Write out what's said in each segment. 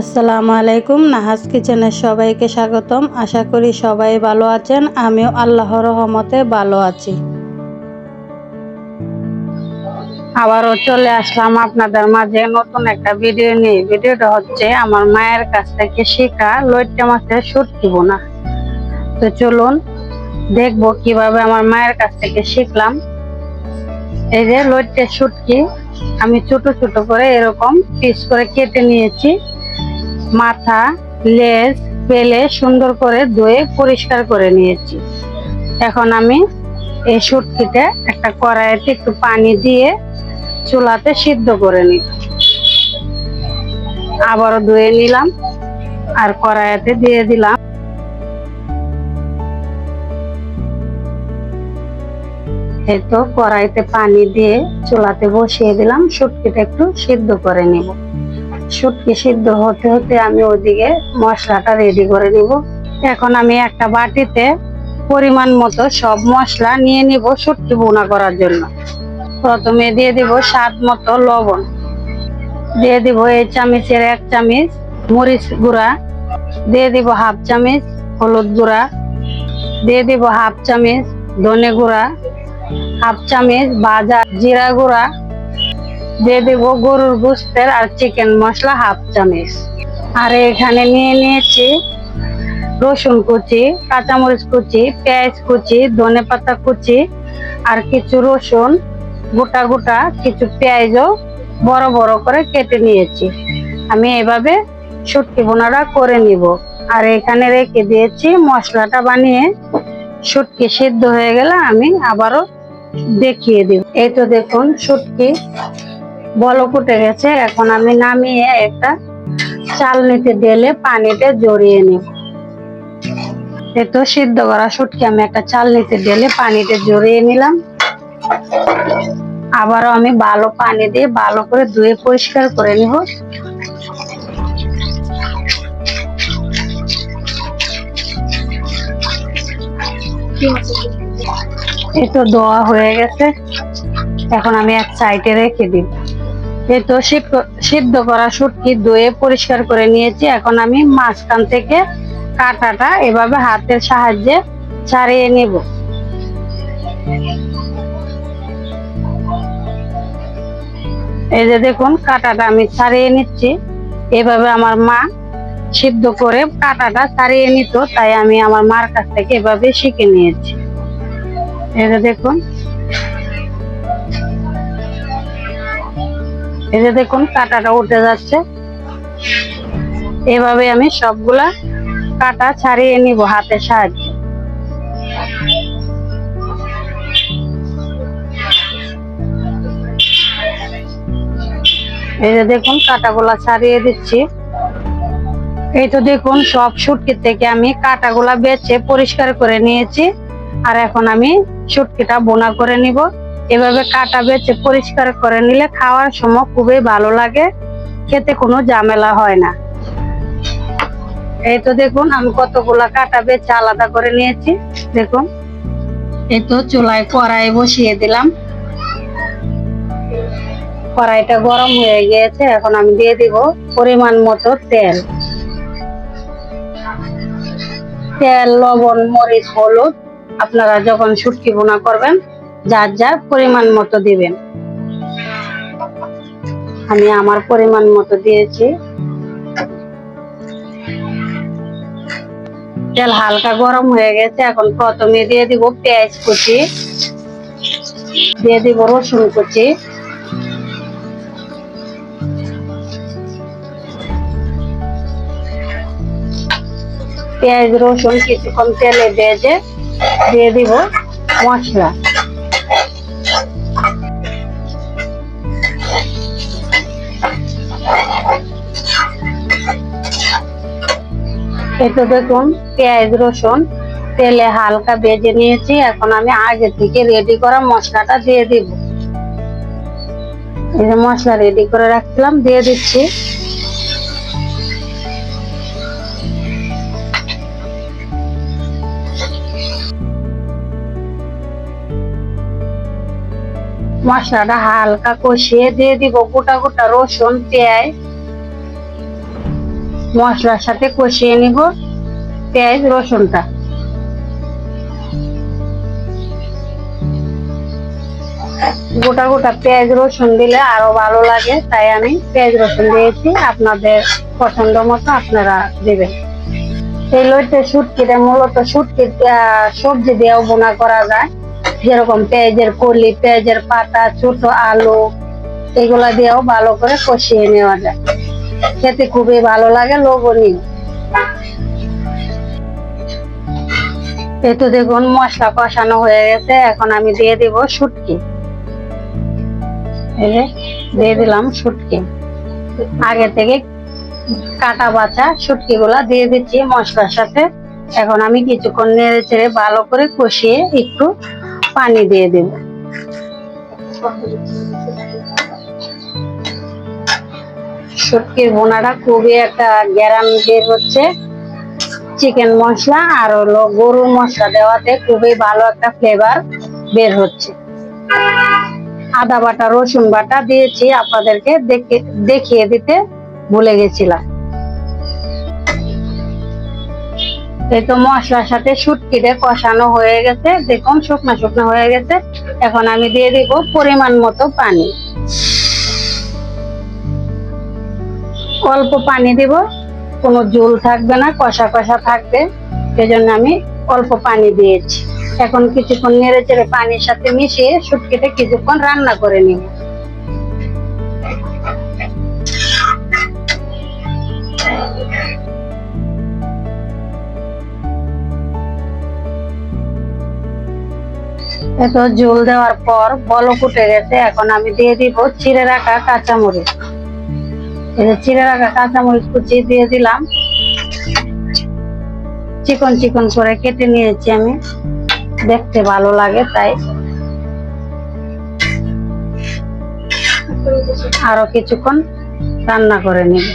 আসসালামু আলাইকুম। নাহাজ কিচেনের সবাইকে স্বাগতম। আশা করি সবাই ভালো আছেন। আমিও আল্লাহর রহমতে ভালো আছি। আবারও চলে আসলাম আপনাদের মাঝে নতুন একটা ভিডিও নিয়ে। ভিডিওটা হচ্ছে আমার মায়ের কাছ থেকে শেখা লইট্টা মাছের সুটকি বোনা। তো চলুন দেখব কীভাবে আমার মায়ের কাছ থেকে শিখলাম। এই যে লইট্টা শুটকি আমি ছোট ছোট করে এরকম পিস করে কেটে নিয়েছি। মাথা, লেজ, পেলে সুন্দর করে ধুয়ে পরিষ্কার করে নিয়েছি। এখন আমি এই শুটকিতে একটা কড়াইতে একটু পানি দিয়ে চুলাতে সিদ্ধ করে নিই আবারও ধুয়ে নিলাম আর কড়াইতে দিয়ে দিলাম। এই তো কড়াইতে পানি দিয়ে চুলাতে বসিয়ে দিলাম শুটকিটা একটু সিদ্ধ করে নিব। শুটকি সিদ্ধ হতে হতে আমি ওদিকে মশলাটা রেডি করে নিব। এখন আমি একটা বাটিতে পরিমাণ মতো সব মশলা নিয়ে নিব শুটকি বোনা করার জন্য। প্রথমে দিয়ে দিব স্বাদ মতো লবণ। দিয়ে দিব এই চামিচের এক চামিচ মরিচ গুঁড়া। দিয়ে দিব হাফ চামিচ হলুদ গুঁড়া। দিয়ে দিব হাফ চামিচ ধনে গুঁড়া। হাফ চামিচ ভাজা জিরা গুঁড়া। দিয়ে দেব গরুর গোস্তের আর চিকেন মশলা হাফ চামচ। আর এখানে নিয়ে নিয়েছি রসুন কুচি, কাঁচামরিচ কুচি, পেঁয়াজ কুচি, ধনে পাতা কুচি আর কিছু রসুন। গোটা গোটা কিছু পেঁয়াজও বড় বড় করে কেটে নিয়েছি। আমি এভাবে শুটকি বোনাটা করে নিব। আর এখানে রেখে দিয়েছি মশলাটা বানিয়ে। শুটকি সিদ্ধ হয়ে গেলে আমি আবারও দেখিয়ে দিব। এই তো দেখুন শুটকি বল ফুটে গেছে। এখন আমি নামিয়ে একটা চালনিতে ঢেলে পানিতে জড়িয়ে নিব। সিদ্ধ করা শুটকি আমি একটা চালনিতে ঢেলে পানিতে জড়িয়ে নিলাম। আবারও আমি ভালো পানি দিয়ে ভালো করে ধুয়ে পরিষ্কার করে নিব। এই তো দোয়া হয়ে গেছে। এখন আমি এক সাইডে রেখে দিব এই সিদ্ধ- সিদ্ধ করা শুটকি ধুয়ে পরিষ্কার করে নিয়েছি। এখন আমি মাঝখান থেকে কাঁটাটা এভাবে হাতের সাহায্যে ছাড়িয়ে নিব। এই যে দেখুন, কাঁটাটা আমি ছাড়িয়ে নিচ্ছি। এভাবে আমার মা সিদ্ধ করে কাঁটাটা ছাড়িয়ে নিত, তাই আমি আমার মার কাছ থেকে এভাবে শিখে নিয়েছি। এই যে দেখুন এই যে দেখুন, কাঁটাটা উঠে যাচ্ছে। এভাবে আমি সবগুলা কাটা ছাড়িয়ে নিব হাতের সাহায্যে। এই যে দেখুন, কাটাগুলা ছাড়িয়ে দিচ্ছি। এই তো দেখুন, সব শুটকি থেকে আমি কাটাগুলা বেছে পরিষ্কার করে নিয়েছি। আর এখন আমি শুটকিটা বোনা করে নিব। এভাবে কাটা বেছে পরিষ্কার করে নিলে খাওয়ার সময় খুবই ভালো লাগে, খেতে কোনো ঝামেলা হয় না। এই তো দেখুন, আমি কতগুলা কাটা বেছে আলাদা করে নিয়েছি, দেখুন। এই তো চুলায় কড়াই বসিয়ে দিলাম। কড়াইটা গরম হয়ে গিয়েছে, এখন আমি দিয়ে দিব পরিমাণ মতো তেল। তেল, লবণ, মরিচ, হলুদ, আপনারা যখন শুটকি বোনা করবেন যার যার পরিমাণ মতো দিবেন। আমি আমার পরিমাণ মতো দিয়েছি। তেল হালকা গরম হয়ে গেছে, এখন প্রথমে দিয়ে দিব পেঁয়াজ কুচি, দিয়ে দিব রসুন কুচি। পেঁয়াজ রসুন কিছুক্ষণ তেলে ভেজে দিয়ে দিব মশলা। এটা দেখুন, পেঁয়াজ, রসুন, তেলে হালকা ভেজে নিয়েছি। এখন আমি আগে থেকে রেডি করা মশলাটা দিয়ে দিব। এই যে মশলা রেডি করে রাখছিলাম, দিয়ে দিচ্ছি। মশলাটা হালকা কষিয়ে দিয়ে দিব। গোটা গোটা রসুন, পেঁয়াজ মশলার সাথে কষিয়ে নিব পেঁয়াজ রসুনটা। গোটা গোটা পেঁয়াজ রসুন দিলে আরও ভালো লাগে তাই আমি পেঁয়াজ রসুন দিয়েছি। আপনাদের পছন্দ মতো আপনারা দেবেন। এই লইতে শুটকিটা মূলত আহ, সবজি দিয়েও বোনা করা যায়। যেরকম পেঁয়াজের কলি পেঁয়াজের পাতা ছোট আলু এগুলা দিয়েও ভালো করে কষিয়ে নেওয়া যায়। খেতে খুবই ভালো লাগে লবণীয় এই দেখুন মশলা কষানো হয়ে গেছে, এখন আমি দিয়ে দিব শুটকি। দিয়ে দিলাম শুটকি। আগে থেকে কাটা বাছা শুটকি গুলা দিয়ে দিচ্ছি মশলার সাথে। এখন আমি কিছুক্ষণ নেড়ে চেড়ে ভালো করে কষিয়ে একটু পানি দিয়ে দেব। শুটকির বোনাটা খুবই একটা গ্যারান বের হচ্ছে। চিকেন মশলা আর হলো গরুর মশলা দেওয়াতে খুবই ভালো একটা ফ্লেভার বের হচ্ছে। আদা বাটা, রসুন বাটা দিয়েছি আপনাদেরকে দেখে, দেখিয়ে দিতে ভুলে গেছিলাম। এই তো মশলার সাথে শুটকিতে কষানো হয়ে গেছে। দেখুন, শুকনো শুকনো হয়ে গেছে। এখন আমি দিয়ে দিব পরিমাণ মতো পানি। অল্প পানি দিব, কোনো জল থাকবে না, কষা কষা থাকবে, সেজন্য আমি অল্প পানি দিয়েছি। এখন কিছুক্ষণ নেড়ে চেড়ে পানির সাথে মিশিয়ে শুটকিটা কিছুক্ষণ রান্না করে নিব। এত জল দেওয়ার পর বলক উঠে গেছে, এখন আমি দিয়ে দিব চিড়ে রাখা কাঁচামরিচ। চিড়ে রাখা কাঁচামরিচ কুচি দিয়ে দিলাম। চিকন চিকন করে কেটে নিয়েছি আমি। দেখতে ভালো লাগে তাই। আরও কিছুক্ষণ রান্না করে নিব।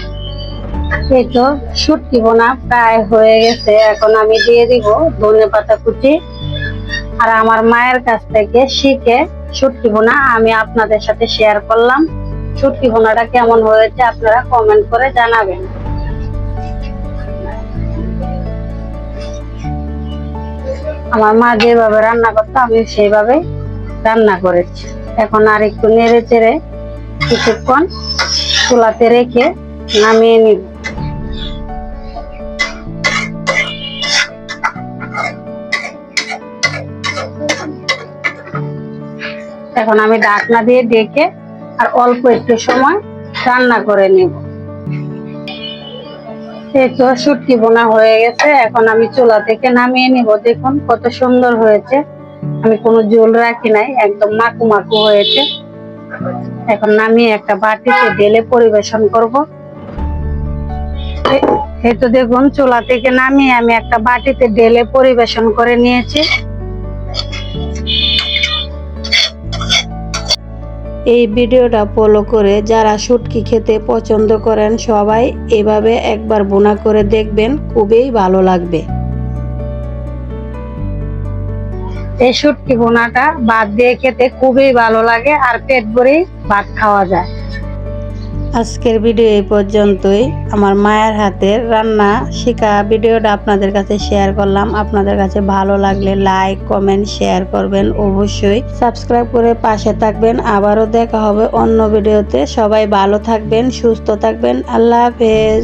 এই তো শুটকি বোনা প্রায় হয়ে গেছে। এখন আমি দিয়ে দিব ধনে পাতা কুচি। আর আমার মায়ের কাছ থেকে শিখে শুটকি বোনা আমি আপনাদের সাথে শেয়ার করলাম। শুটকি বোনাটা কেমন হয়েছে আপনারা কমেন্ট করে জানাবেন। আমার মা যেভাবে রান্না করতো, আমি সেইভাবে রান্না করেছি। এখন আর একটু নেড়ে চেড়ে কিছুক্ষণ চুলাতে রেখে নামিয়ে নিব। এখন আমি ঢাকনা দিয়ে ডেকে আর অল্প একটু সময় রান্না করে নিব। এই তো শুটকি বোনা হয়ে গেছে। এখন আমি চুলা থেকে নামিয়ে নিব। দেখুন কত সুন্দর হয়েছে। আমি কোনো জল রাখি নাই, একদম মাকু মাকু হয়েছে। এখন নামিয়ে একটা বাটিতে ঢেলে পরিবেশন করব। এই তো দেখুন, চুলা থেকে নামিয়ে আমি একটা বাটিতে ঢেলে পরিবেশন করে নিয়েছি। এই ভিডিওটা ফলো করে যারা শুটকি খেতে পছন্দ করেন সবাই এভাবে একবার বোনা করে দেখবেন, খুবই ভালো লাগবে। এই শুটকি বোনাটা বাদ দিয়ে খেতে খুবই ভালো লাগে আর পেট ভরেই ভাত খাওয়া যায়। আজকের ভিডিও এই পর্যন্তই। আমার মায়ের হাতের রান্না শেখা ভিডিওটা আপনাদের কাছে শেয়ার করলাম। আপনাদের কাছে ভালো লাগলে লাইক কমেন্ট শেয়ার করবেন অবশ্যই। সাবস্ক্রাইব করে পাশে থাকবেন। আবারও দেখা হবে অন্য ভিডিওতে। সবাই ভালো থাকবেন, সুস্থ থাকবেন। আল্লাহ হাফেজ।